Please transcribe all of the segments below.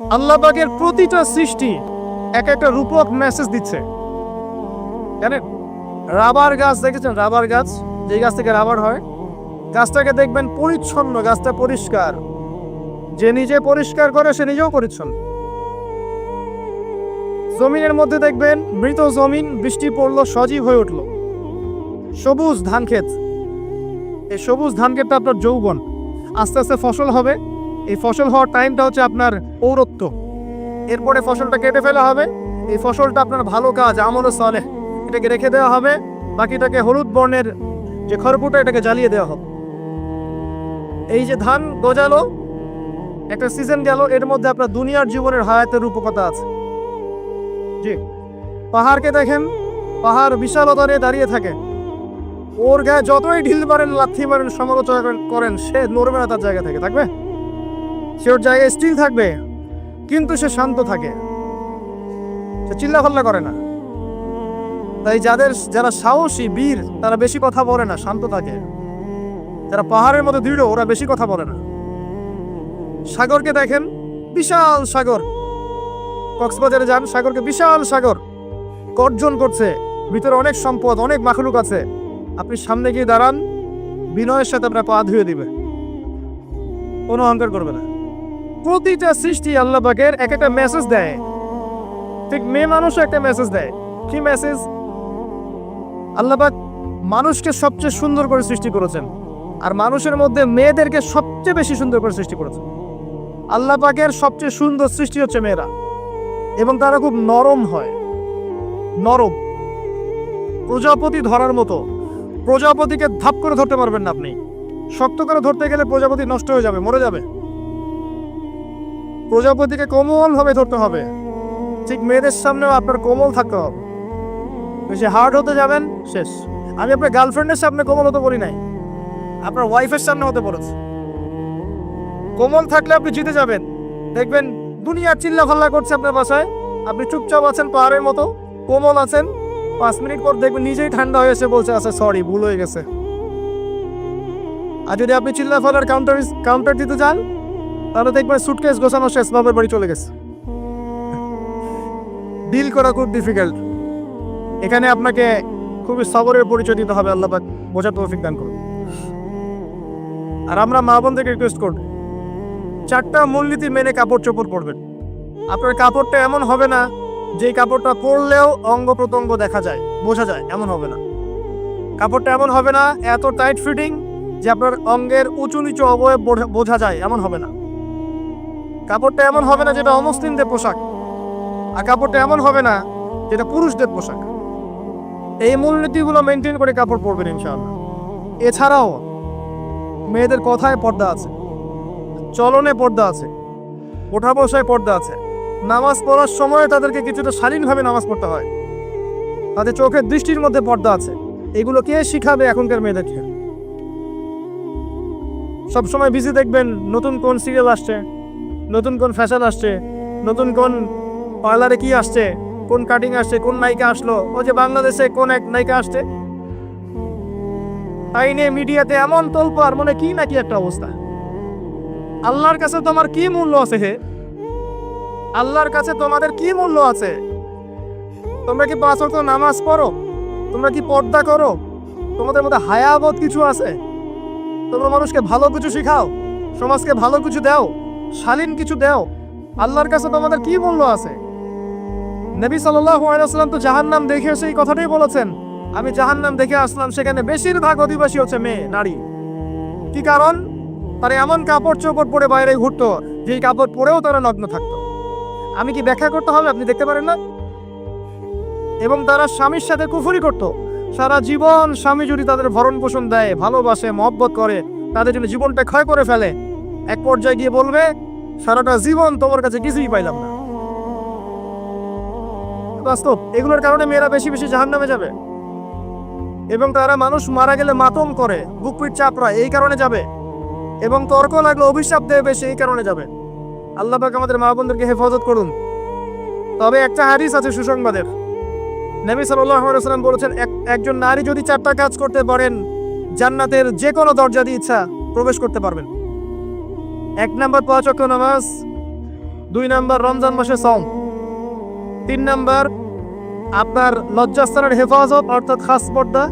আল্লাহ পাকের প্রতিটা সৃষ্টি এক একটা রূপক মেসেজ দিচ্ছে। জানেন? রাবার গাছ, দেখেছেন রাবার গাছ? যে গাছ থেকে রাবার হয়, গাছটাকে দেখবেন পরিচ্ছন্ন, গাছটা পরিষ্কার। যে নিজে পরিষ্কার করে, সে নিজেও পরিচ্ছন্ন। জমিনের মধ্যে দেখবেন মৃত জমিন, বৃষ্টি পড়ল, সজীব হয়ে উঠল। সবুজ ধান ক্ষেত। এই সবুজ ধান ক্ষেতটা আপনার যৌবন। আস্তে আস্তে ফসল হবে। এই ফসল হওয়ার টাইমটা হচ্ছে আপনার পৌরত্ব। এরপরে ফসলটা কেটে ফেলা হবে। এই ফসলটা আপনার ভালো কাজ, আমলে সলে এটাকে রেখে দেওয়া হবে। বাকিটাকে হলুদ বর্ণের যে খড়কুটা, এটাকে জ্বালিয়ে দেওয়া হবে। এই যে ধান গজালো, একটা সিজন গেল। এর মধ্যে আপনার দুনিয়ার জীবনের হায়াতের রূপকতা আছে। জি। পাহাড়কে দেখেন, পাহাড় বিশালতা নিয়ে দাঁড়িয়ে থাকে। ওর গায়ে যতই ঢিল মারেন, লাথি মারেন, সমালোচনা করেন- সে নড়বে না তার জায়গা থেকে। থাকবে? সে ওর জায়গায় স্টিল থাকবে, কিন্তু সে শান্ত থাকে। সে চিল্লাফাল্লা করে না। তাই যাদের, যারা সাহসী, বীর, তারা বেশি কথা বলে না, শান্ত থাকে। যারা পাহাড়ের মতো দৃঢ়, ওরা বেশি কথা বলে না। সাগরকে দেখেন, বিশাল সাগর। কক্সবাজারে যান, সাগরকে বিশাল সাগর। গর্জন করছে, ভিতরে অনেক সম্পদ, অনেক মাখলুক আছে। আপনি সামনে গিয়ে দাঁড়ান, বিনয়ের সাথে আপনার পা ধুয়ে দিবে। কোনো অহংকার করবে না। প্রতিটা সৃষ্টি আল্লাহ পাকের এক একটা মেসেজ দেয়। ঠিক মেয়ে মানুষও একটা মেসেজ দেয়। কি মেসেজ আল্লাহ মানুষকে সবচেয়ে সুন্দর করে সৃষ্টি করেছেন। আর মানুষের মধ্যে মেয়েদেরকে সবচেয়ে বেশি সুন্দর করে সৃষ্টি করেছেন। আল্লাহ পাকের সবচেয়ে সুন্দর সৃষ্টি হচ্ছে মেয়েরা। এবং তারা খুব নরম হয়। নরম। প্রজাপতি ধরার মতো। প্রজাপতিকে ধাপ করে ধরতে পারবেন না আপনি। শক্ত করে ধরতে গেলে প্রজাপতি নষ্ট হয়ে যাবে, মরে যাবে। প্রজাপতিকে কোমল ভাবে ধরতে হবে। ঠিক মেয়েদের সামনেও আপনার কোমল থাকতে হবে। বেশি হার্ড হতে যাবেন, শেষ। আমি আপনার গার্লফ্রেন্ডের সামনে কোমল হতে বলি নাই। আপনার ওয়াইফের সামনে হতে বলেছে। কোমল থাকলে আপনি জিতে যাবেন। দেখবেন দুনিয়া চিল্লা ফাল্লা করছে আপনার বাসায়। আপনি চুপচাপ আছেন, পাহাড়ের মতো। কোমল আছেন। পাঁচ মিনিট পর দেখবেন নিজেই ঠান্ডা হয়েছে বলছে আচ্ছা সরি ভুল হয়ে গেছে। আর যদি আপনি চিল্লা ফালার কাউন্টার কাউন্টার দিতে যান তাহলে দেখবেন সুটকেস গোছানো শেষ বাবার বাড়ি চলে গেছে। ডিল করা খুব ডিফিকাল্ট এখানে আপনাকে খুবই সবরের পরিচয় দিতে হবে, আল্লাহ পাক বোঝার তৌফিক দান করুন। আর আমরা মা বোনদেরকে রিকোয়েস্ট করব, চারটা মূলনীতি মেনে কাপড় চোপড় পরবেন। আপনার কাপড়টা এমন হবে না যে কাপড়টা পরলেও অঙ্গ প্রত্যঙ্গ দেখা যায়, বোঝা যায়, এমন হবে না। কাপড়টা এমন হবে না, এত টাইট ফিটিং যে আপনার অঙ্গের উঁচু নিচু অবয়ব বোঝা- বোঝা যায়, এমন হবে না। কাপড়টা এমন হবে না যেটা অমুসলিমদের পোশাক, আর কাপড়টা এমন হবে না যেটা পুরুষদের পোশাক। এই মূলনীতিগুলো মেনটেন করে কাপড় পরবেন ইনশাআল্লাহ। এছাড়াও মেয়েদের কথায় পর্দা আছে, চলনে পর্দা আছে, ওঠা বসায় পর্দা আছে। নামাজ পড়ার সময় তাদেরকে কিছুটা শালীনভাবে নামাজ পড়তে হয়। তাদের চোখের দৃষ্টির মধ্যে পর্দা আছে। এগুলো কে শিখাবে এখনকার মেয়েদেরকে সবসময় বিজি দেখবেন নতুন কোন সিরিয়াল আসছে। নতুন কোন ফ্যাশন আসছে? নতুন কোন পার্লারে কি আসছে? কোন কাটিং আসছে? কোন নায়িকা আসলো? ও যে বাংলাদেশে কোন এক নায়িকা আসছে? তাই নিয়ে মিডিয়াতে এমন তোলপার মনে কি নাকি একটা অবস্থা? আল্লাহর কাছে তোমার কি মূল্য আছে হে? আল্লাহর কাছে তোমাদের কি মূল্য আছে? তোমরা কি পাঁচ নামাজ পড়ো? তোমরা কি পর্দা করো? তোমাদের মধ্যে হায়াবত কিছু আছে? তোমরা মানুষকে ভালো কিছু শিখাও, সমাজকে ভালো কিছু দাও। শালীন কিছু দাও। আল্লাহর কাছে তোমাদের কি মূল্য আছে? নবী আলাইহি ওয়াসাল্লাম তো জাহান্নাম দেখে এসে এই কথাটাই বলেছেন। আমি জাহান্নাম দেখে আসলাম, সেখানে বেশিরভাগ অধিবাসী হচ্ছে মেয়ে, নারী। কি কারণ? তারা এমন কাপড় চোপড় পরে বাইরে ঘুরতো, যেই কাপড় পরেও তারা নগ্ন থাকতো। আমি কি ব্যাখ্যা করতে হবে? আপনি দেখতে পারেন না? এবং তারা স্বামীর সাথে কুফুরি করত। সারা জীবন স্বামী যদি তাদের ভরণ পোষণ দেয়, ভালোবাসে, মহব্বত করে, তাদের জন্য জীবনটা ক্ষয় করে ফেলে এক পর্যায়ে গিয়ে বলবে, সারাটা জীবন তোমার কাছে কিছুই পাইলাম না। বাস্তব, এগুলোর কারণে মেয়েরা বেশি বেশি জাহান নামে যাবে। এবং তারা মানুষ মারা গেলে মাতম করে, বুক পিঠ চাপড়া এই কারণে যাবে। এবং তর্ক লাগলে অভিশাপ দেবে, সেই কারণে যাবে। আল্লাহ পাক আমাদের মা বোনদেরকে হেফাজত করুন। তবে একটা হাদিস আছে সুসংবাদের। নবী ওয়াসাল্লাম বলেছেন, এক- একজন নারী যদি চারটা কাজ করতে পারেন, জান্নাতের যে কোনো দরজা দিয়ে ইচ্ছা প্রবেশ করতে পারবেন। এক নাম্বার পাঁচ ওয়াক্ত নামাজ, দুই নাম্বার রমজান মাসে সম তিন নাম্বার আপনার লজ্জাস্থানের হেফাজত, অর্থাৎ খাস পর্দা,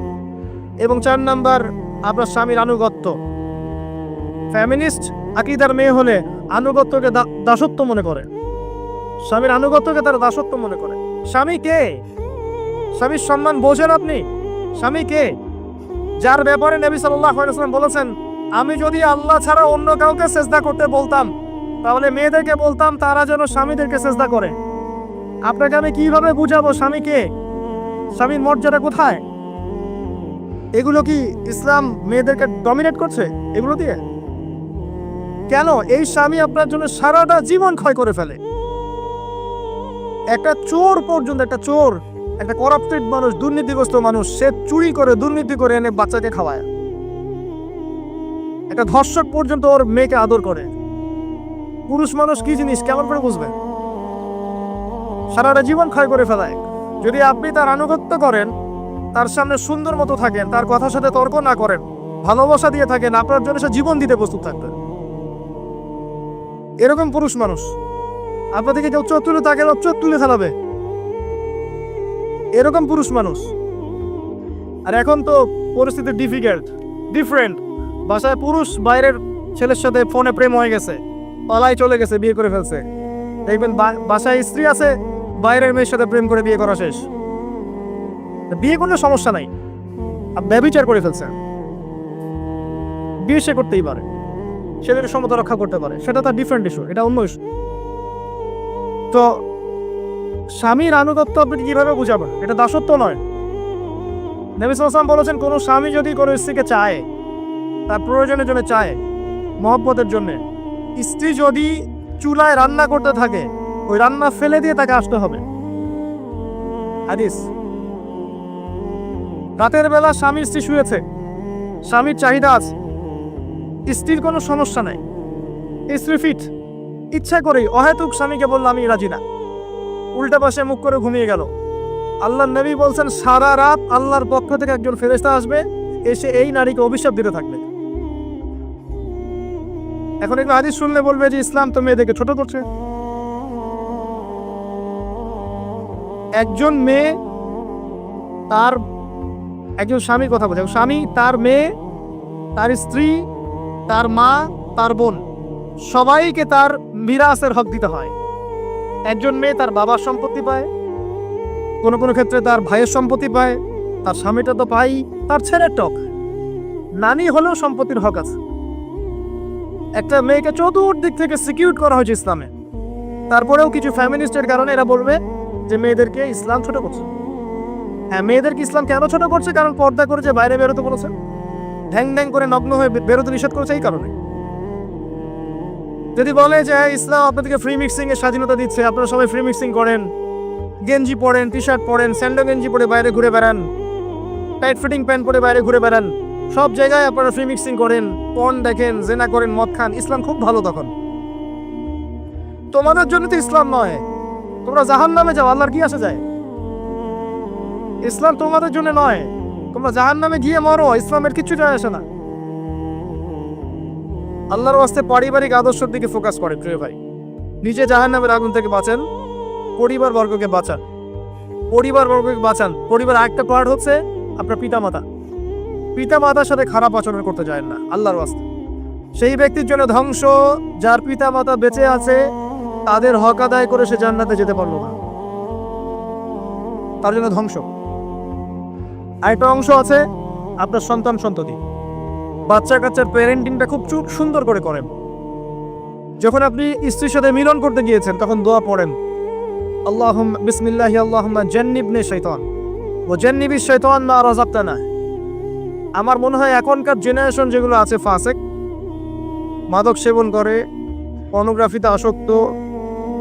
এবং চার নাম্বার আপনার স্বামীর আনুগত্য। ফ্যামিনিস্ট আকিদার মেয়ে হলে আনুগত্যকে দাসত্ব মনে করে। স্বামীর আনুগত্যকে তারা দাসত্ব মনে করে। স্বামী কে? স্বামীর সম্মান বোঝেন আপনি। স্বামী কে? যার ব্যাপারে নবী আলাইহি বলেছেন আমি যদি আল্লাহ ছাড়া অন্য কাউকে সেজদা করতে বলতাম, তাহলে মেয়েদেরকে বলতাম তারা যেন স্বামীদেরকে সেজদা করে। আপনাকে আমি কীভাবে বুঝাবো স্বামীকে স্বামীর মর্যাদা কোথায়? এগুলো কি ইসলাম মেয়েদেরকে ডমিনেট করছে? এগুলো দিয়ে? কেন এই স্বামী আপনার জন্য সারাটা জীবন ক্ষয় করে ফেলে? একটা চোর পর্যন্ত, একটা চোর, একটা করাপ্টেড মানুষ, দুর্নীতিগ্রস্ত মানুষ, সে চুরি করে, দুর্নীতি করে এনে বাচ্চাকে খাওয়ায়। একটা ধর্ষক পর্যন্ত ওর মেয়েকে আদর করে। পুরুষ মানুষ কি জিনিস? কেমন করে বুঝবে? সারাটা জীবন ক্ষয় করে ফেলায়। যদি আপনি তার আনুগত্য করেন, তার সামনে সুন্দর মতো থাকেন, তার কথার সাথে তর্ক না করেন, ভালোবাসা দিয়ে থাকেন, আপনার জন্য সে জীবন দিতে প্রস্তুত থাকবে। এরকম পুরুষ মানুষ। আপনাদেরকে কেউ চোখ তুলে তাকে চোখ তুলে ফেলাবে। এরকম পুরুষ মানুষ। আর এখন তো পরিস্থিতি ডিফিকাল্ট ডিফারেন্ট বাসায় পুরুষ, বাইরের ছেলের সাথে ফোনে প্রেম হয়ে গেছে। পালাই চলে গেছে, বিয়ে করে ফেলছে। দেখবেন বাসায় স্ত্রী আছে, বাইরের মেয়ের সাথে প্রেম করে বিয়ে করা শেষ। বিয়ে করলে সমস্যা নাই। ব্যবিচার করে ফেলছে। বিয়ে সে করতেই পারে। সেদের সমতা রক্ষা করতে পারে। সেটা তার ডিফারেন্ট ইস্যু এটা অন্য ইস্যু তো স্বামীর আনুগত্য আপনি কীভাবে বুঝাবেন? এটা দাসত্ব নয়। নবী সালাম বলেছেন, কোনো স্বামী যদি কোনো স্ত্রীকে চায় তার প্রয়োজনের জন্য চায়, মহব্বতের জন্য। স্ত্রী যদি চুলায় রান্না করতে থাকে, ওই রান্না ফেলে দিয়ে তাকে আসতে হবে। হাদিস। রাতের বেলা স্বামী স্ত্রী শুয়েছে। স্বামীর চাহিদা আছে। স্ত্রীর কোনো সমস্যা নাই। স্ত্রী ফিট ইচ্ছা করেই অহেতুক স্বামীকে বলল, আমি রাজি না। উল্টা পাশে মুখ করে ঘুমিয়ে গেল। আল্লাহ নবী বলছেন, সারা রাত আল্লাহর পক্ষ থেকে একজন ফেরেস্তা আসবে, এসে এই নারীকে অভিশাপ দিতে থাকবে। এখন একটু হাদিস শুনলে বলবে যে ইসলাম তো মেয়েদেরকে ছোট করছে। একজন মেয়ে তার, একজন স্বামীর কথা বলছে। স্বামী তার মেয়ে, তার স্ত্রী, তার মা, তার বোন, সবাইকে তার মিরাসের হক দিতে হয়। একজন মেয়ে তার বাবার সম্পত্তি পায়, কোনো কোনো ক্ষেত্রে তার ভাইয়ের সম্পত্তি পায়, তার স্বামীটা তো পাই তার ছেলের টক। নানি হলেও সম্পত্তির হক আছে। একটা মেয়েকে চতুর্দিক থেকে সিকিউর করা হয়েছে ইসলামে। তারপরেও কিছু ফ্যামিলিস্টের কারণে এরা বলবে যে মেয়েদেরকে ইসলাম ছোট করছে। হ্যাঁ মেয়েদেরকে ইসলাম কেন ছোট করছে? কারণ পর্দা করেছে বাইরে বেরোতে বলেছে। ঢ্যাং ঢ্যাং করে নগ্ন হয়ে বেরোতে নিষেধ করেছে এই কারণে। যদি বলে যে হ্যাঁ, ইসলাম আপনাদেরকে ফ্রি মিক্সিং এর স্বাধীনতা দিচ্ছে আপনারা সবাই ফ্রি মিক্সিং করেন। গেঞ্জি পরেন টি শার্ট পরেন স্যান্ডো গেঞ্জি পরে বাইরে ঘুরে বেড়ান। টাইট ফিটিং প্যান্ট পরে বাইরে ঘুরে বেড়ান। সব জায়গায় আপনারা ফ্রি মিক্সিং করেন পন দেখেন, জেনা করেন, মদ খান, ইসলাম খুব ভালো তখন। তোমাদের জন্য তো ইসলাম নয়। তোমরা জাহান নামে যাও, আল্লাহর কি আসে যায়? ইসলাম তোমাদের জন্য নয়। তোমরা জাহান নামে গিয়ে মরো, ইসলামের কিছু যায় আসে না। আল্লাহর ওয়াস্তে পারিবারিক আদর্শের দিকে ফোকাস করে, প্রিয় ভাই। নিজে জাহান নামের আগুন থেকে বাঁচেন, পরিবার বর্গকে বাঁচান। পরিবার বর্গকে বাঁচান। পরিবার একটা পার্ট হচ্ছে আপনার পিতামাতা। পিতামাতার সাথে খারাপ আচরণ করতে যায় না, আল্লাহর ওয়াস্তে। সেই ব্যক্তির জন্য ধ্বংস, যার পিতা মাতা বেঁচে আছে, তাদের হক আদায় করে সে জান্নাতে যেতে পারল না। তার জন্য ধ্বংস। আরেকটা অংশ আছে, আপনার সন্তান সন্ততি। বাচ্চা কাচ্চার প্যারেন্টিংটা খুব চুপ সুন্দর করে করেন। যখন আপনি স্ত্রীর সাথে মিলন করতে গিয়েছেন, তখন দোয়া পড়েন। আল্লাহ বিসমিল্লাহ আল্লাহ জান্নিবনে শৈতান ও জান্নিবি শৈতান না রাজাবতানা আমার মনে হয় এখনকার জেনারেশন যেগুলো আছে ফাসেক মাদক সেবন করে পর্নোগ্রাফিতে আসক্ত,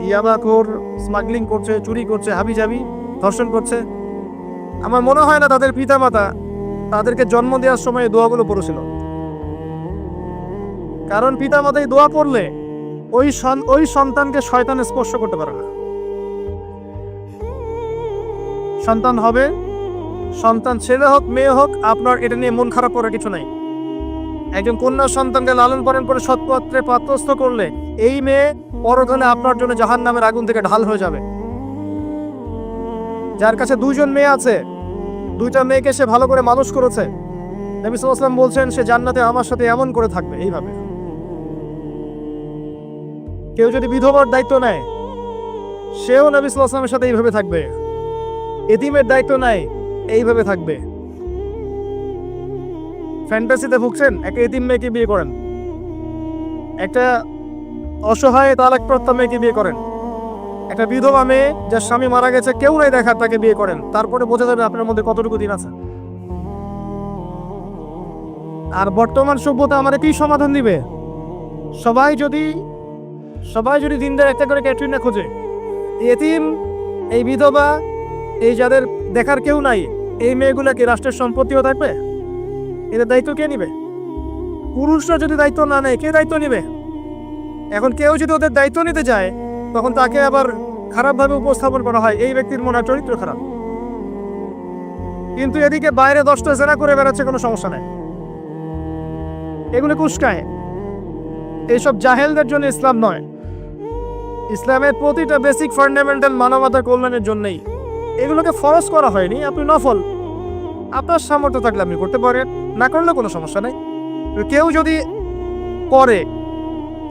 ইয়াবাখোর স্মাগলিং করছে, চুরি করছে, হাবিজাবি, ধর্ষণ করছে। আমার মনে হয় না তাদের পিতামাতা তাদেরকে জন্ম দেওয়ার সময় দোয়াগুলো পড়েছিল। কারণ পিতামাতা এই দোয়া পড়লে ওই ওই সন্তানকে শয়তান স্পর্শ করতে পারে না। সন্তান হবে সন্তান ছেলে হোক, মেয়ে হোক, আপনার এটা নিয়ে মন খারাপ করার কিছু নাই। একজন কন্যা সন্তানকে লালন পালন করে সৎপাত্রে পাত্রস্থ করলে এই মেয়ে পরকালে আপনার জন্য জাহান নামের আগুন থেকে ঢাল হয়ে যাবে। যার কাছে দুইজন মেয়ে আছে, দুইটা মেয়েকে সে ভালো করে মানুষ করেছে। নবী সাল্লাম বলছেন, সে জান্নাতে আমার সাথে এমন করে থাকবে। এইভাবে। কেউ যদি বিধবার দায়িত্ব নেয়, সেও নবী সাথে এইভাবে থাকবে। এতিমের দায়িত্ব নেয় এইভাবে থাকবে। ফ্যান্টাসিতে ভুগছেন? একটা এতিম মেয়েকে বিয়ে করেন। একটা অসহায় তালাকপ্রাপ্ত মেয়েকে বিয়ে করেন। একটা বিধবা মেয়ে যার স্বামী মারা গেছে, কেউ নাই দেখার তাকে বিয়ে করেন। তারপরে বোঝা যাবে আপনার মধ্যে কতটুকু দিন আছে। আর বর্তমান সভ্যতা আমাদের কি সমাধান দিবে? সবাই যদি সবাই যদি দিনদার একটা করে ক্যাটরিনা খোঁজে। এতিম, এই বিধবা, এই যাদের দেখার কেউ নাই। এই মেয়েগুলা কি রাষ্ট্রের সম্পত্তিও থাকবে? এদের দায়িত্ব কে নিবে? পুরুষরা যদি দায়িত্ব না নেয়, কে দায়িত্ব নিবে? এখন কেউ যদি ওদের দায়িত্ব নিতে যায় তখন তাকে আবার খারাপভাবে উপস্থাপন করা হয়। এই ব্যক্তির মনে চরিত্র খারাপ। কিন্তু এদিকে বাইরে দশটা জেনা করে বেড়াচ্ছে, কোনো সমস্যা নেই। এগুলো কুস্কায়। এইসব জাহেলদের জন্য ইসলাম নয়। ইসলামের প্রতিটা বেসিক ফান্ডামেন্টাল মানবতা কল্যাণের জন্যই। এগুলোকে ফরজ করা হয়নি, আপনি নফল। আপনার সামর্থ্য থাকলে আপনি করতে পারেন, না করলে কোনো সমস্যা নেই। কেউ যদি করে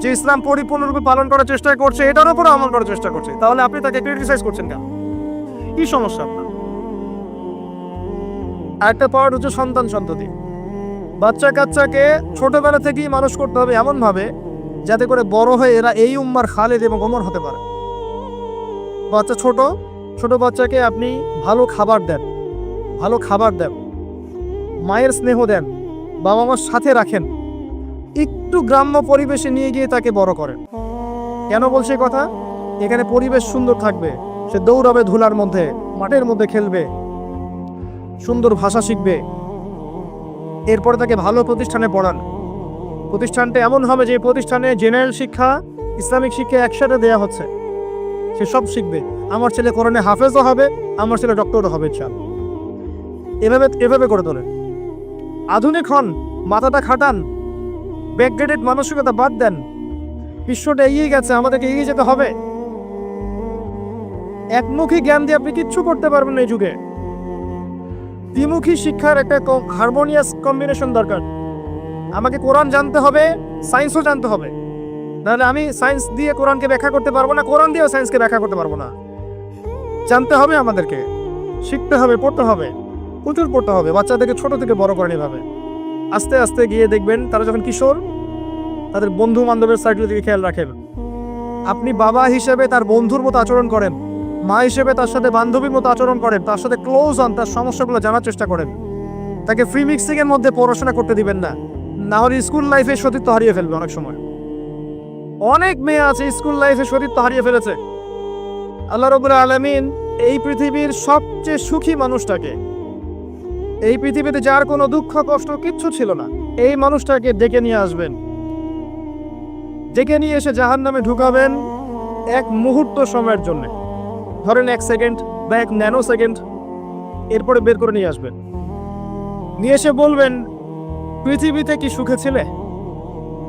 যে ইসলাম পরিপূর্ণরূপে পালন করার চেষ্টা করছে, এটার উপর আমল করার চেষ্টা করছে, তাহলে আপনি তাকে ক্রিটিসাইজ করছেন কেন? কি সমস্যা আপনার? আরেকটা পাওয়ার হচ্ছে সন্তান সন্ততি। বাচ্চা কাচ্চাকে ছোটবেলা থেকেই মানুষ করতে হবে এমনভাবে, যাতে করে বড় হয়ে এরা এই উম্মার খালেদ এবং ওমর হতে পারে। বাচ্চা ছোট ছোট বাচ্চাকে আপনি ভালো খাবার দেন, ভালো খাবার দেন, মায়ের স্নেহ দেন বাবা মার সাথে রাখেন, একটু গ্রাম্য পরিবেশে নিয়ে গিয়ে তাকে বড় করেন। কেন বলছে কথা? এখানে পরিবেশ সুন্দর থাকবে, সে দৌড়াবে ধুলার মধ্যে, মাঠের মধ্যে খেলবে, সুন্দর ভাষা শিখবে। এরপরে তাকে ভালো প্রতিষ্ঠানে পড়ান। প্রতিষ্ঠানটা এমন হবে যে প্রতিষ্ঠানে জেনারেল শিক্ষা, ইসলামিক শিক্ষা একসাথে দেয়া হচ্ছে। সে সব শিখবে। আমার ছেলে কোরআনে হাফেজও হবে, আমার ছেলে ডক্টরও হবে চাল এভাবে এভাবে করে তোলেন। আধুনিক হন, মাথাটা খাটান ব্যাকগ্রেডেড মানসিকতা বাদ দেন। বিশ্বটা এগিয়ে গেছে, আমাদেরকে এগিয়ে যেতে হবে। একমুখী জ্ঞান দিয়ে আপনি কিচ্ছু করতে পারবেন এই যুগে। দ্বিমুখী শিক্ষার একটা হারমোনিয়াস কম্বিনেশন দরকার। আমাকে কোরআন জানতে হবে সায়েন্সও জানতে হবে। নাহলে আমি সায়েন্স দিয়ে কোরআনকে ব্যাখ্যা করতে পারব না, কোরআন দিয়েও সায়েন্সকে ব্যাখ্যা করতে পারব না। জানতে হবে আমাদেরকে, শিখতে হবে, পড়তে হবে, প্রচুর পড়তে হবে, বাচ্চাদেরকে ছোট থেকে বড় করেন এভাবে। আস্তে আস্তে গিয়ে দেখবেন তারা যখন কিশোর, তাদের বন্ধু বান্ধবের সার্কেল দিকে খেয়াল রাখেন। আপনি বাবা হিসেবে তার বন্ধুর মতো আচরণ করেন, মা হিসেবে তার সাথে বান্ধবীর মতো আচরণ করেন, তার সাথে ক্লোজ হন, তার সমস্যাগুলো জানার চেষ্টা করেন। তাকে ফ্রি মিক্সিং এর মধ্যে পড়াশোনা করতে দিবেন না না হলে স্কুল লাইফে সতীত্ব হারিয়ে ফেলবে অনেক সময়। অনেক মেয়ে আছে স্কুল লাইফে সতীত্ব হারিয়ে ফেলেছে। আল্লাহ রবুল্লা আলমিন এই পৃথিবীর সবচেয়ে সুখী মানুষটাকে, এই পৃথিবীতে যার কোনো দুঃখ, কষ্ট কিচ্ছু ছিল না, এই মানুষটাকে ডেকে নিয়ে আসবেন। ডেকে নিয়ে এসে জাহান নামে ঢুকাবেন এক মুহূর্ত সময়ের জন্য। ধরেন এক সেকেন্ড বা এক ন্যানো সেকেন্ড, এরপরে বের করে নিয়ে আসবেন। নিয়ে এসে বলবেন, পৃথিবীতে কি সুখে ছিলে?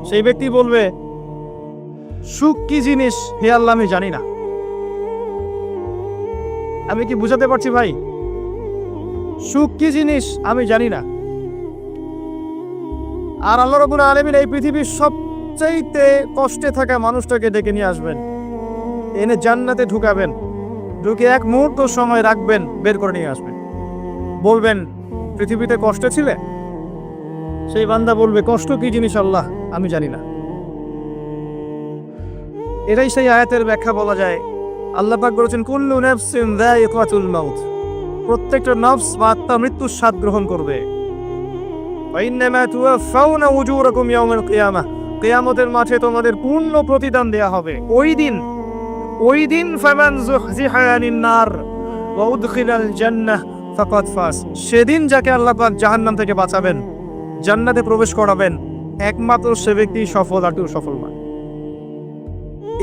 সেই ব্যক্তি বলবে, সুখ কি জিনিস হে আল্লাহ আমি জানি না। আমি কি বুঝাতে পারছি ভাই? সুখ কি জিনিস? আমি জানি না। আর আল্লাহ রবুল আলমিন এই পৃথিবীর সবচাইতে কষ্টে থাকা মানুষটাকে ডেকে নিয়ে আসবেন। এনে জান্নাতে ঢুকাবেন। ঢুকে এক মুহূর্ত সময় রাখবেন, বের করে নিয়ে আসবেন। বলবেন, পৃথিবীতে কষ্টে ছিলে? সেই বান্দা বলবে, কষ্ট কি জিনিস আল্লাহ? আমি জানি না। এটাই সেই আয়াতের ব্যাখ্যা বলা যায় আল্লাহ পাক বলেছেন, কুল্লু নাফসিন যায়িকাতুল মাউত। প্রত্যেকটা নফস বা আত্মা মৃত্যুর স্বাদ গ্রহণ করবে। ওয়াইন্নামা তুওয়াফাউনা উজুরাকুম ইয়াউমাল কিয়ামাহ। কিয়ামতের মাঠে তোমাদের পূর্ণ প্রতিদান দেয়া হবে। ওই দিন ওই দিন ফামান যুহজিহা আনিন নার ওয়া উদখিলাল জান্নাহ ফাকাদ ফাস সেদিন যাকে আল্লাহ পাক জাহান্নাম থেকে বাঁচাবেন, জান্নাতে প্রবেশ করাবেন, একমাত্র সে ব্যক্তি সফল আর কেউ সফল নয়।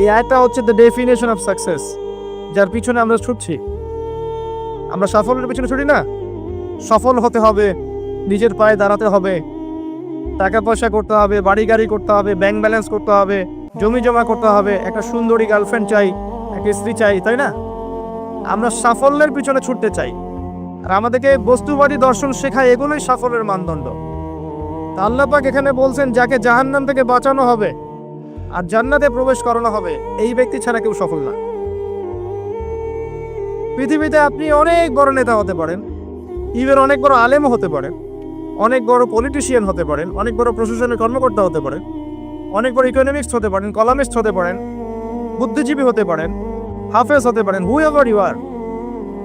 এই আয়টা হচ্ছে দ্য ডেফিনেশন অফ সাকসেস যার পিছনে আমরা ছুটছি। আমরা সাফল্যের পিছনে ছুটি না। সফল হতে হবে, নিজের পায়ে দাঁড়াতে হবে। টাকা পয়সা করতে হবে, বাড়ি গাড়ি করতে হবে ব্যাংক ব্যালেন্স করতে হবে, জমি জমা করতে হবে, একটা সুন্দরী গার্লফ্রেন্ড চাই, একটা স্ত্রী চাই, তাই না? আমরা সাফল্যের পিছনে ছুটতে চাই। আর আমাদেরকে বস্তুবাদী দর্শন শেখায়, এগুলোই সাফল্যের মানদণ্ড। আল্লাহ এখানে বলছেন, যাকে জাহান্নাম থেকে বাঁচানো হবে আর জান্নাতে প্রবেশ করানো হবে, এই ব্যক্তি ছাড়া কেউ সফল না। পৃথিবীতে আপনি অনেক বড় নেতা হতে পারেন। ইভেন অনেক বড় আলেমও হতে পারেন। অনেক বড় পলিটিশিয়ান হতে পারেন। অনেক বড় প্রশাসনের কর্মকর্তা হতে পারেন। অনেক বড় ইকোনমিক্স হতে পারেন কলামিস্ট হতে পারেন, বুদ্ধিজীবী হতে পারেন, হাফেজ হতে পারেন হু এভার ইউ আর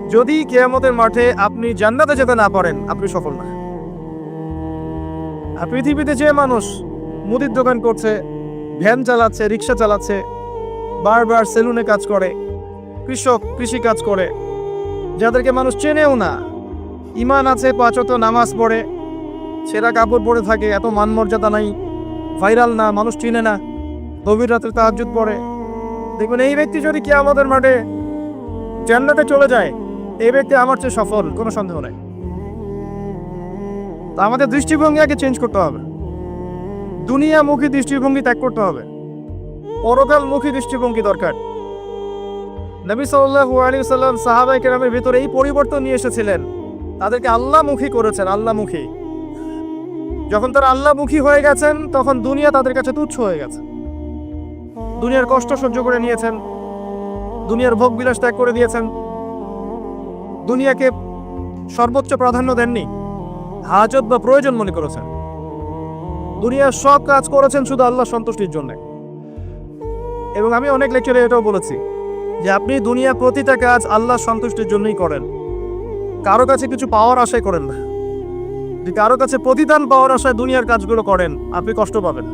যদি কেয়ামতের মাঠে আপনি জান্নাতে যেতে না পারেন, আপনি সফল না। আর পৃথিবীতে যে মানুষ মুদির দোকান করছে, ভ্যান চালাচ্ছে, রিক্সা চালাচ্ছে, বারবার সেলুনে কাজ করে কৃষক কৃষি কাজ করে। যাদেরকে মানুষ চেনেও না। ইমান আছে পাঁচত নামাজ পড়ে। সেরা কাপড় পরে থাকে, এত মান মর্যাদা নাই। ভাইরাল না, মানুষ চিনে না। গভীর রাত্রে তাহাজুদ পড়ে। দেখবেন, এই ব্যক্তি যদি কি আমাদের মাঠে জান্নাতে চলে যায়, এই ব্যক্তি আমার চেয়ে সফল, কোনো সন্দেহ নাই। তা আমাদের দৃষ্টিভঙ্গি আগে চেঞ্জ করতে হবে। দুনিয়ামুখী দৃষ্টিভঙ্গি ত্যাগ করতে হবে। পরকালমুখী দৃষ্টিভঙ্গি দরকার। নবী সাল্লাল্লাহু আলাইহি সাল্লাম সাহাবাই কেরামের ভিতরে এই পরিবর্তন নিয়ে এসেছিলেন। তাদেরকে আল্লাহমুখী করেছেন, আল্লাহমুখী। যখন তারা আল্লাহমুখী হয়ে গেছেন, তখন দুনিয়া তাদের কাছে তুচ্ছ হয়ে গেছে। দুনিয়ার কষ্ট সহ্য করে নিয়েছেন, দুনিয়ার ভোগ বিলাস ত্যাগ করে দিয়েছেন। দুনিয়াকে সর্বোচ্চ প্রাধান্য দেননি, হাজত বা প্রয়োজন মনে করেছেন। দুনিয়ার সব কাজ করেছেন শুধু আল্লাহ সন্তুষ্টির জন্য। এবং আমি অনেক লেকচারে এটাও বলেছি। যে আপনি দুনিয়া প্রতিটা কাজ আল্লাহ সন্তুষ্টির জন্যই করেন। কারও কাছে কিছু পাওয়ার আশায় করেন না। যদি কারও কাছে প্রতিদান পাওয়ার আশায় দুনিয়ার কাজগুলো করেন, আপনি কষ্ট পাবেন।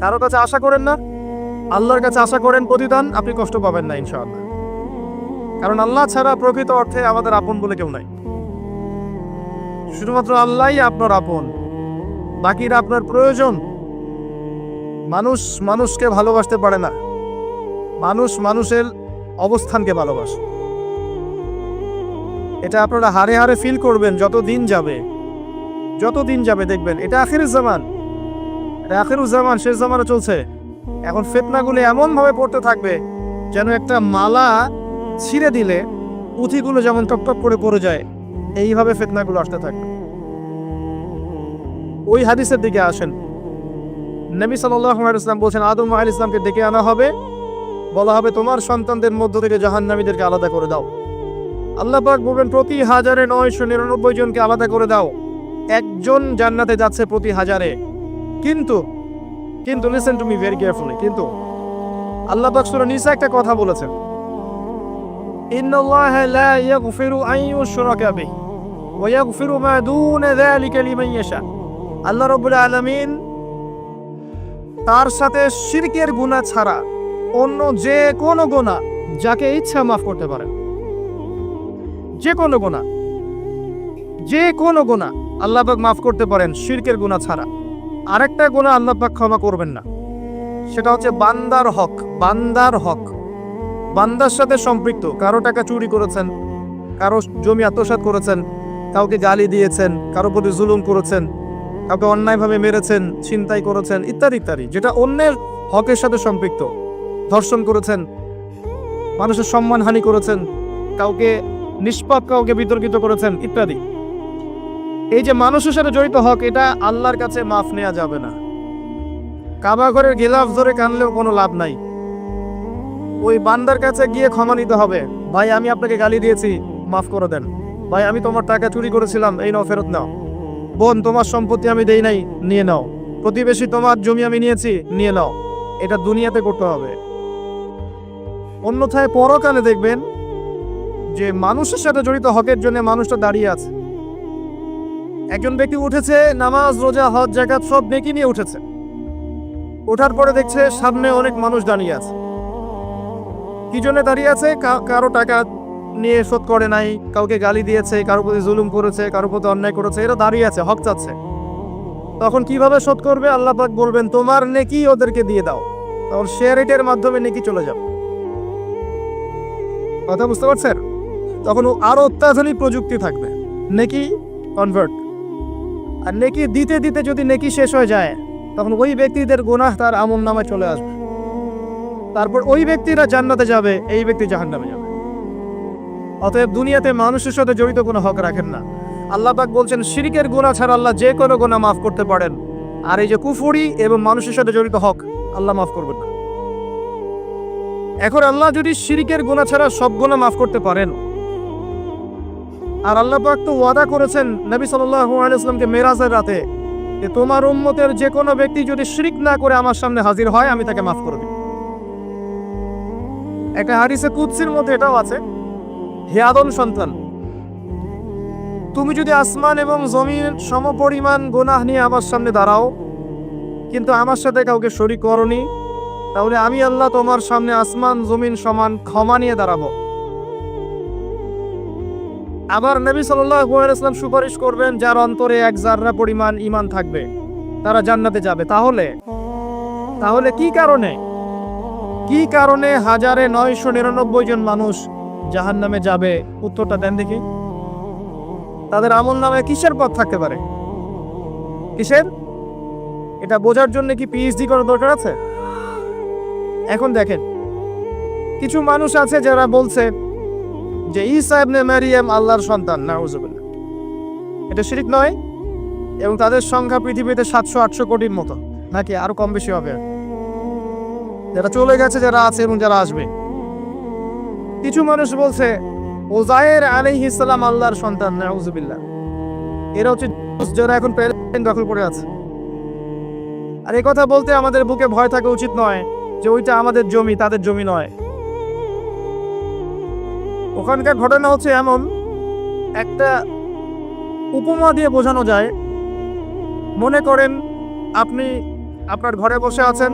কারও কাছে আশা করেন না, আল্লাহর কাছে আশা করেন প্রতিদান, আপনি কষ্ট পাবেন না, ইনশাআল্লাহ। কারণ আল্লাহ ছাড়া প্রকৃত অর্থে আমাদের আপন বলে কেউ নাই। শুধুমাত্র আল্লাহই আপনার আপন, বাকিরা আপনার প্রয়োজন। মানুষ মানুষকে ভালোবাসতে পারে না। মানুষ মানুষের অবস্থানকে ভালোবাসে। এটা আপনারা হারে হারে ফিল করবেন যত দিন যাবে। যত দিন যাবে দেখবেন, এটা আখের জামান। এটা আখের জামান, শেষ জামানে চলছে। এখন ফেতনাগুলো এমনভাবে পড়তে থাকবে যেন একটা মালা ছিঁড়ে দিলে পুঁথিগুলো যেমন টপটপ করে পড়ে যায়, এইভাবে ফেতনাগুলো আসতে থাকবে। ওই হাদিসের দিকে আসেন। নবী সাল্লাহ ইসলাম বলছেন, আদম আল ইসলামকে ডেকে আনা হবে। বলা হবে, তোমার সন্তানদের মধ্য থেকে জাহান্নামীদেরকে আলাদা করে দাও। আল্লাহ পাক বলবেন, প্রতি হাজারে নয়শো নিরানব্বই জনকে আলাদা করে দাও। একজন জান্নাতে যাচ্ছে প্রতি হাজারে। কিন্তু কিন্তু listen to me very carefully কিন্তু আল্লাহ পাক সূরা নিসা একটা কথা বলেছেন। ইন্নাল্লাহা লা ইয়াগফিরু আন ইউশরাকা বিহি ওয়া ইয়াগফিরু মা দুনা যালিকা লিমান ইয়াশা। আল্লাহ রাব্বুল আলামিন তার সাথে শিরকের গুনাহ ছাড়া অন্য যে কোনো গোনা যাকে ইচ্ছা মাফ করতে পারেন যে কোনো গোনা। যে কোনো গোনা আল্লাহপাক মাফ করতে পারেন শিরকের গুনাহ ছাড়া। আরেকটা গোনা আল্লাহবাক ক্ষমা করবেন না। সেটা হচ্ছে বান্দার হক বান্দার হক। বান্দার সাথে সম্পৃক্ত, কারও টাকা চুরি করেছেন, কারও জমি আত্মসাৎ করেছেন, কাউকে গালি দিয়েছেন, কারও প্রতি জুলুম করেছেন, কাউকে অন্যায়ভাবে মেরেছেন, ছিনতাই করেছেন, ইত্যাদি ইত্যাদি, যেটা অন্যের হকের সাথে সম্পৃক্ত। ধর্ষণ করেছেন, মানুষের সম্মানহানি করেছেন, কাউকে নিষ্পাপ, কাউকে বিতর্কিত করেছেন ইত্যাদি। এই যে মানুষের সাথে জড়িত হক, এটা আল্লাহর কাছে মাফ নেওয়া যাবে না। কাবা ঘরের গিলাফ ধরে কানলেও কোনো লাভ নাই। ওই বান্দার কাছে গিয়ে ক্ষমা নিতে হবে। ভাই, আমি আপনাকে গালি দিয়েছি, মাফ করে দেন। ভাই, আমি তোমার টাকা চুরি করেছিলাম, এই নাও ফেরত নাও। বোন, তোমার সম্পত্তি আমি দেই নাই, নিয়ে নাও। প্রতিবেশী তোমার জমি আমি নিয়েছি, নিয়ে নাও। এটা দুনিয়াতে করতে হবে। অন্যথায় পরকালে দেখবেন যে মানুষের সাথে জড়িত হকের জন্য মানুষটা দাঁড়িয়ে আছে। একজন ব্যক্তি উঠেছে, নামাজ, রোজা, হজ জাকাত সব নেকি নিয়ে উঠেছে। ওঠার পরে দেখছে সামনে অনেক মানুষ দাঁড়িয়ে আছে। কি জন্য দাঁড়িয়ে আছে? কারও টাকা নিয়ে শোধ করে নাই, কাউকে গালি দিয়েছে, কারও প্রতি জুলুম করেছে, কারও প্রতি অন্যায় করেছে, এরা দাঁড়িয়ে আছে, হক চাচ্ছে। তখন কীভাবে শোধ করবে? আল্লাহ পাক বলবেন, তোমার নেকি ওদেরকে দিয়ে দাও। তখন শেয়ার রেটের মাধ্যমে নেকি চলে যাবে। কথা বুঝতে পারছেন? তখন ও আরও অত্যাধুনিক প্রযুক্তি থাকবে। নেকি কনভার্ট আর নেকি দিতে দিতে যদি নেকি শেষ হয়ে যায়, তখন ওই ব্যক্তিদের গুনাহ তার আমল নামে চলে আসবে। তারপর ওই ব্যক্তিরা জান্নাতে যাবে, এই ব্যক্তি জাহান্নামে যাবে। অতএব দুনিয়াতে মানুষের সাথে জড়িত কোনো হক রাখেন না। আল্লাহ পাক বলছেন, শিরিকের গোনা ছাড়া আল্লাহ যে কোনো গুনাহ মাফ করতে পারেন। আর এই যে কুফুরি এবং মানুষের সাথে জড়িত হক, আল্লাহ মাফ করবেন না। এখন আল্লাহ যদি শিরিকের গুনাহ ছাড়া সব গুনাহ মাফ করতে পারেন। আর আল্লাহ পাক তো ওয়াদা করেছেন নবী আলাইহি মেরাজের রাতে যে তোমার উম্মতের যে কোনো ব্যক্তি যদি শিরিক না করে আমার সামনে হাজির হয়, আমি তাকে মাফ করে একটা হারিসে কুদসির মধ্যে এটাও আছে, হে আদম সন্তান, তুমি যদি আসমান এবং জমিন সমপরিমাণ গুনাহ নিয়ে আমার সামনে দাঁড়াও, কিন্তু আমার সাথে কাউকে শরিক করনি তাহলে আমি আল্লাহ তোমার সামনে আসমান, জমিন সমান ক্ষমা নিয়ে দাঁড়াবো। আবার নবী সাল্লাম সুপারিশ করবেন, যার অন্তরে এক জাররা পরিমাণ ইমান থাকবে, তারা জান্নাতে যাবে। তাহলে? তাহলে কি কারণে? কি কারণে হাজারে নয়শো নিরানব্বই জন মানুষ জাহান নামে যাবে? উত্তরটা দেন দেখি। তাদের আমল নামে কিসের পথ থাকতে পারে? কিসের? এটা বোঝার জন্য কি পিএইচডি করার দরকার আছে? এখন দেখেন, কিছু মানুষ আছে যারা বলছে যে ঈসা ইবনে মারিয়াম আল্লাহর সন্তান, নাউজুবিল্লাহ। এটা শিরিক নয়, এবং তাদের সংখ্যা পৃথিবীতে সাতশো, আটশো কোটির মতো, নাকি আরও কম বেশি হবে। যারা চলে গেছে, যারা আছে এবং যারা আসবে। কিছু মানুষ বলছে ওজায়ের আলাইহিস সালাম আল্লাহর সন্তান, নাউজুবিল্লাহ। এরা হচ্ছে যারা এখন প্যালেস্টাইন দখল করে আছে। আর এই কথা বলতে আমাদের বুকে ভয় থাকা উচিত নয় যে ওইটা আমাদের জমি, তাদের জমি নয়। ওখানকার ঘটনা হচ্ছে এমন, একটা উপমা দিয়ে বোঝানো যায়। মনে করেন আপনি আপনার ঘরে বসে আছেন,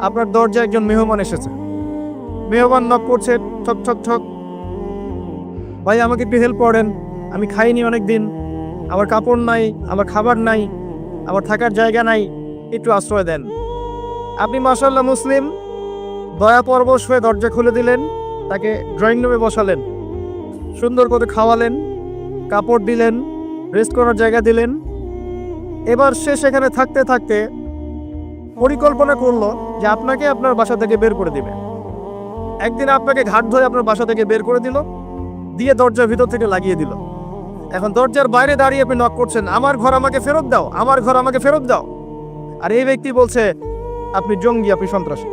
আপনার দরজায় একজন মেহমান এসেছে। মেহমান নক করছে, ঠক ঠক ঠক। ভাই, আমাকে একটু হেল্প করেন, আমি খাইনি অনেক দিন আমার কাপড় নাই, আমার খাবার নাই, আমার থাকার জায়গা নাই, একটু আশ্রয় দেন। আপনি মাসাল্লাহ মুসলিম, দয়া পরবশ হয়ে দরজা খুলে দিলেন, তাকে ড্রয়িং রুমে বসালেন, সুন্দর করে খাওয়ালেন, কাপড় দিলেন রেস্ট করার জায়গা দিলেন। এবার সে সেখানে থাকতে থাকতে পরিকল্পনা করল যে আপনাকে আপনার বাসা থেকে বের করে দিবে। একদিন আপনাকে ঘাট ধরে আপনার বাসা থেকে বের করে দিল, দিয়ে দরজার ভিতর থেকে লাগিয়ে দিল। এখন দরজার বাইরে দাঁড়িয়ে আপনি নক করছেন, আমার ঘর আমাকে ফেরত দাও, আমার ঘর আমাকে ফেরত দাও। আর এই ব্যক্তি বলছে আপনি জঙ্গি, আপনি সন্ত্রাসী।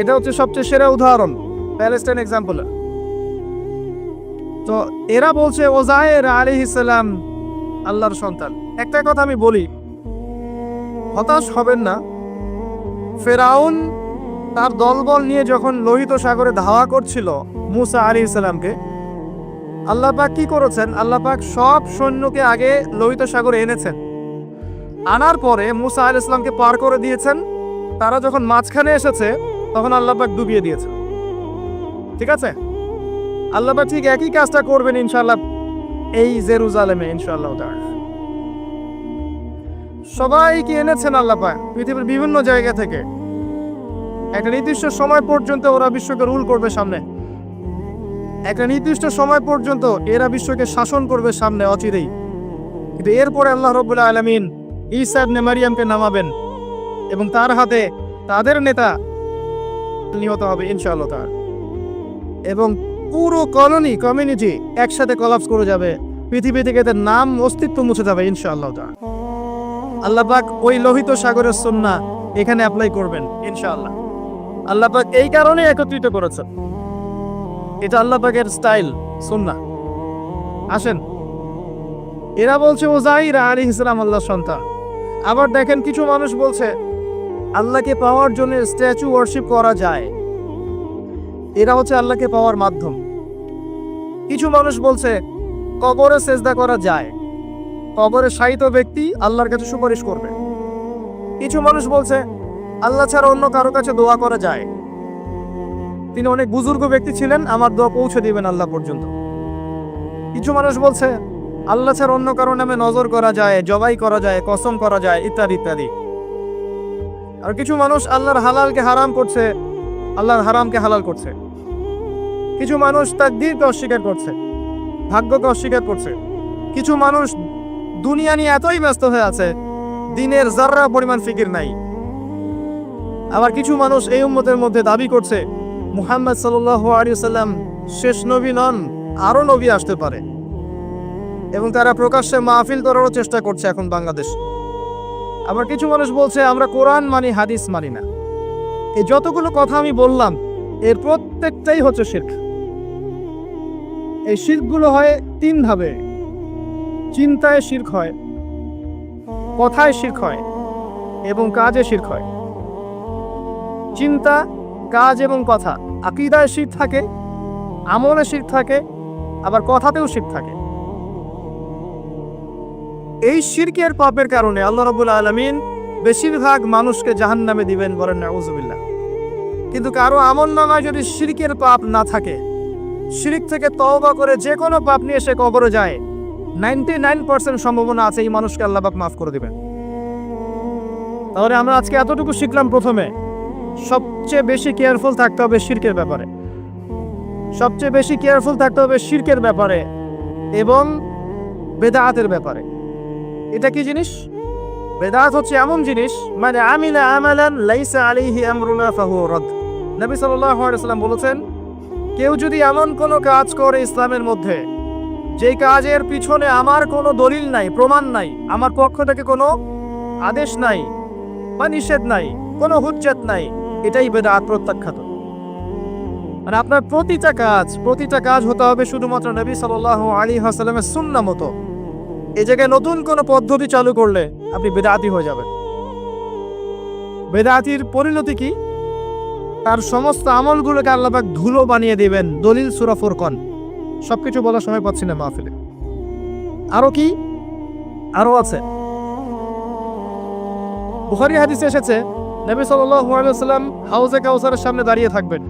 এটা হচ্ছে সবচেয়ে সেরা উদাহরণ, প্যালেস্টাইন এক্সাম্পল তো এরা বলছে ওজায়ের আলী ইসলাম আল্লাহর সন্তান। একটা কথা আমি বলি, হতাশ হবেন না। ফেরাউন তার দলবল নিয়ে যখন লোহিত সাগরে ধাওয়া করছিল মুসা আলী ইসলামকে আল্লাহ পাক কি করেছেন? আল্লাহ পাক সব সৈন্যকে আগে লোহিত সাগরে এনেছেন। আনার পরে মুসা আল ইসলামকে পার করে দিয়েছেন। তারা যখন মাঝখানে এসেছে, তখন আল্লাহ পাক ডুবিয়ে দিয়েছে ঠিক আছে? আল্লাহ পাক ঠিক একই কাজটা করবেন ইনশাল্লাহ এই জেরুজালেমে ইনশাল্লাহ সবাইকে এনেছেন আল্লাহ পাক পৃথিবীর বিভিন্ন জায়গা থেকে। একটা নির্দিষ্ট সময় পর্যন্ত ওরা বিশ্বকে রুল করবে সামনে। একটা নির্দিষ্ট সময় পর্যন্ত এরা বিশ্বকে শাসন করবে সামনে অচিরেই। কিন্তু এরপরে আল্লাহ রবুল্লাহ আলমিন ঈসা ইবনে মারিয়ামকে নামাবেন এবং তার হাতে তাদের নেতা নিহত হবে ইনশাআল্লাহ তার এবং পুরো কলোনি, কমিউনিটি একসাথে কলাপস করে যাবে। পৃথিবী থেকে এদের নাম অস্তিত্ব মুছে যাবে ইনশাআল্লাহ তার আল্লাহ পাক ওই লোহিত সাগরের সন্না এখানে অ্যাপ্লাই করবেন ইনশাআল্লাহ। আল্লাহ পাক এই কারণে একত্রিত করেছেন। এটা আল্লাহ পাকের স্টাইল সুন্না। আসেন। এরা বলছে ওজাইর আলী ইসলাম আল্লাহ সন্তান। আবার দেখেন কিছু মানুষ বলছে, আল্লাহকে পাওয়ার জন্য স্ট্যাচু ওয়ার্শিপ করা যায়। এরা হচ্ছে আল্লাহকে পাওয়ার মাধ্যম। কিছু মানুষ বলছে, কবরে সেজদা করা যায়। কবরে শায়িত ব্যক্তি আল্লাহর কাছে সুপারিশ করবে। কিছু মানুষ বলছে, আল্লাহ ছাড়া অন্য কারও কাছে দোয়া করা যায়। তিনি অনেক বুজুর্গ ব্যক্তি ছিলেন, আমার দোয়া পৌঁছে দিবেন আল্লাহ পর্যন্ত। কিছু মানুষ বলছে আল্লাহ ছাড়া অন্য কারও নামে নজর করা যায়, জবাই করা যায়, কসম করা যায়, ইত্যাদি ইত্যাদি। আর কিছু মানুষ আল্লাহর হালালকে হারাম করছে, আল্লাহর হারামকে হালাল করছে। কিছু মানুষ তার দিনকে অস্বীকার করছে, ভাগ্যকে অস্বীকার করছে। কিছু মানুষ দুনিয়া নিয়ে এতই ব্যস্ত হয়ে আছে, দিনের জাররা পরিমাণ ফিকির নাই। আবার কিছু মানুষ এই উম্মতের মধ্যে দাবি করছে, মুহাম্মদ সাল্লাল্লাহু আলাইহি সাল্লাম শেষ নবী নন, আরও নবী আসতে পারে। এবং তারা প্রকাশ্যে মাহফিল করারও চেষ্টা করছে এখন বাংলাদেশ। আবার কিছু মানুষ বলছে, আমরা কোরআন মানি, হাদিস মানি না। এই যতগুলো কথা আমি বললাম, এর প্রত্যেকটাই হচ্ছে শির্ক। এই শির্কগুলো হয় তিন ভাবে চিন্তায় শির্ক হয়, কথায় শির্ক হয় এবং কাজে শির্ক হয়। চিন্তা, কাজ এবং কথা, আকিদায় শির থাকে, আমলে শির থাকে, আবার কথাতেও শির থাকে। এই শিরকের পাপের কারণে আল্লাহ রাবুল আলমিন বেশিরভাগ মানুষকে জাহান নামে দিবেন বলেন নাউজুবিল্লাহ কিন্তু কারও আমল নামায় যদি শিরকের পাপ না থাকে, শিরিক থেকে তওবা করে যে কোনো পাপ নিয়ে সে কবরে যায়, নাইনটি নাইন পার্সেন্ট সম্ভাবনা আছে এই মানুষকে আল্লাহবাক মাফ করে দিবেন। তাহলে আমরা আজকে এতটুকু শিখলাম প্রথমে, সবচেয়ে বেশি কেয়ারফুল থাকতে হবে শিরকের ব্যাপারে। সবচেয়ে বেশি কেয়ারফুল থাকতে হবে শিরকের ব্যাপারে এবং বেদাহাতের ব্যাপারে। এটা কি জিনিস? বেদাত হচ্ছে এমন জিনিস মানে আমিলা আমালান লাইসা আমরুনা ফাহু নবী বলেছেন, কেউ যদি এমন কোনো কাজ করে ইসলামের মধ্যে, যেই কাজের পিছনে আমার কোনো দলিল নাই, প্রমাণ নাই, আমার পক্ষ থেকে কোনো আদেশ নাই বা নিষেধ নাই, কোনো হুজ্জত নাই, এটাই বেদাত প্রত্যাখ্যাত। মানে আপনার প্রতিটা কাজ প্রতিটা কাজ হতে হবে শুধুমাত্র নবী সাল্লাল্লাহু আলী হাসালামের সুন্না মতো। এই জায়গায় নতুন কোনো পদ্ধতি চালু করলে আপনি বেদাতি হয়ে যাবেন। বেদাতির পরিণতি কি? তার সমস্ত আমলগুলোকে আল্লাপাক ধুলো বানিয়ে দিবেন, দলিল সুরা ফুরকন। সবকিছু বলার সময় পাচ্ছি না মাহফিলে। আরও কি? আরও আছে। বুখারি হাদিসে এসেছে, নবী সাল্লাম হাউজে কাউসারের সামনে দাঁড়িয়ে থাকবেন।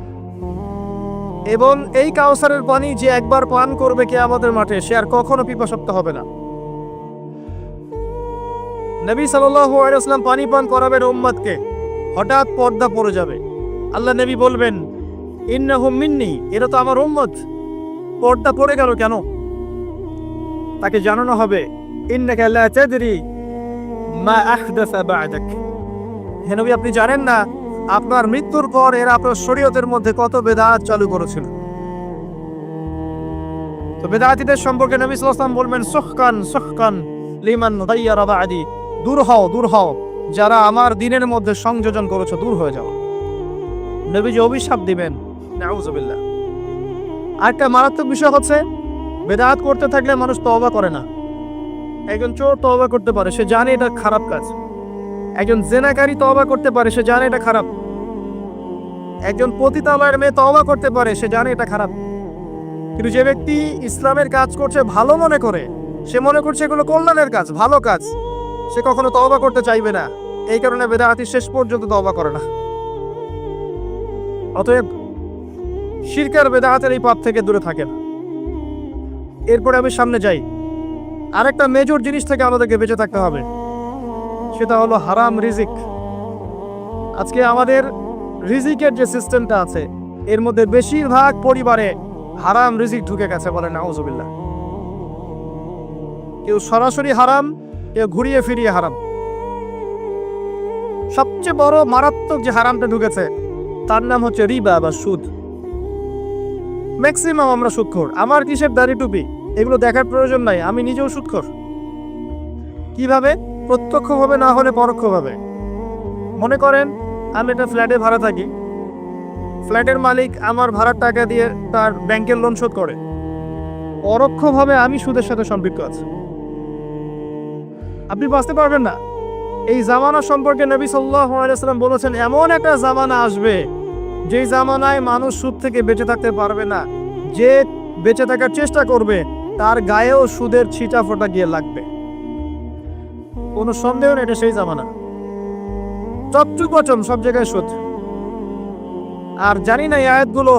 এবং এই কাউসারের পানি যে একবার পান করবে কে আমাদের মাঠে, সে আর কখনো পিপাসক্ত হবে না। নবী সাল্লাম পানি পান করাবেন উম্মতকে। হঠাৎ পর্দা পড়ে যাবে। আল্লাহ নবী বলবেন ইন্নাহুম মিন্নি, এরা তো আমার উম্মত। পর্দা পড়ে গেল কেন? তাকে জানানো হবে, ইন্নাকা আপনি জানেন না, আপনার মৃত্যুর পর এরা আপনার শরীয়তের মধ্যে কত বেদাত চালু করেছিল। তো বেদাতিদের সম্পর্কে নবী সাল্লাল্লাহু আলাইহি বলবেন সুহকান সুহকান লিমান গায়্যারা দূর হও দূর হও। যারা আমার দিনের মধ্যে সংযোজন করেছ, দূর হয়ে যাও। নবীজি অভিশাপ দিবেন। আরেকটা মারাত্মক বিষয় হচ্ছে, বেদাত করতে থাকলে মানুষ তওবা করে না। একজন চোর তওবা করতে পারে, সে জানে এটা খারাপ কাজ। একজন জেনাকারী তওবা করতে পারে, সে জানে এটা খারাপ। একজন পতিতালয়ের মেয়ে তওবা করতে পারে, সে জানে এটা খারাপ। কিন্তু যে ব্যক্তি ইসলামের কাজ করছে, ভালো মনে করে, সে মনে করছে এগুলো কল্যাণের কাজ, ভালো কাজ। সে কখনো তওবা করতে চাইবে না। এই কারণে বেদাহাতি শেষ পর্যন্ত তওবা করে না। অতএব শিরকার বেদাহাতের এই পাপ থেকে দূরে থাকেন। এরপরে আমি সামনে যাই। আরেকটা মেজর জিনিস থেকে আমাদেরকে বেঁচে থাকতে হবে। সেটা হলো হারাম রিজিক। আজকে আমাদের রিজিকের যে সিস্টেমটা আছে, এর মধ্যে বেশিরভাগ পরিবারে হারাম রিজিক ঢুকে গেছে বলে নাউজুবিল্লাহ। কেউ সরাসরি হারাম কেউ ঘুরিয়ে ফিরিয়ে হারাম। সবচেয়ে বড় মারাত্মক যে হারামটা ঢুকেছে, তার নাম হচ্ছে রিবা বা সুদ। ম্যাক্সিমাম আমরা সুদখোর। আমার কিসের দাড়ি টুপি? এগুলো দেখার প্রয়োজন নাই, আমি নিজেও সুদখোর। কীভাবে? প্রত্যক্ষভাবে না হলে পরোক্ষভাবে। মনে করেন, আমি একটা ফ্ল্যাটে ভাড়া থাকি। ফ্ল্যাটের মালিক আমার ভাড়ার টাকা দিয়ে তার ব্যাংকের লোন শোধ করে। পরোক্ষভাবে আমি সুদের সাথে সম্পৃক্ত আছি। আপনি বাঁচতে পারবেন না। এই জামানা সম্পর্কে নবী সাল্লাম বলেছেন, এমন একটা জামানা আসবে, যেই জামানায় মানুষ সুদ থেকে বেঁচে থাকতে পারবে না। যে বেঁচে থাকার চেষ্টা করবে, তার গায়েও সুদের ছিটা ফোটা গিয়ে লাগবে। কোনো সন্দেহ নেই, এটা সেই জামানা। চপচু পচম সব জায়গায় সুদ। আর জানি না এই আয়াতগুলো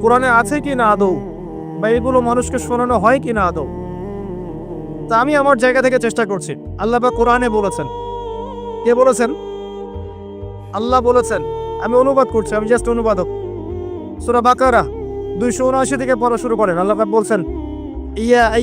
কোরআনে আছে কি না আদৌ, বা এগুলো মানুষকে শোনানো হয় কি না আদৌ। তা আমি আমার জায়গা থেকে চেষ্টা করছি। আল্লাহ বা কোরআনে বলেছেন। কে বলেছেন? আল্লাহ বলেছেন। আমি অনুবাদ করছি, আমি জাস্ট অনুবাদক। সুরা বাকারা দুইশো উনআশি থেকে পড়া শুরু করেন। আল্লাহ বলছেন, ইয়া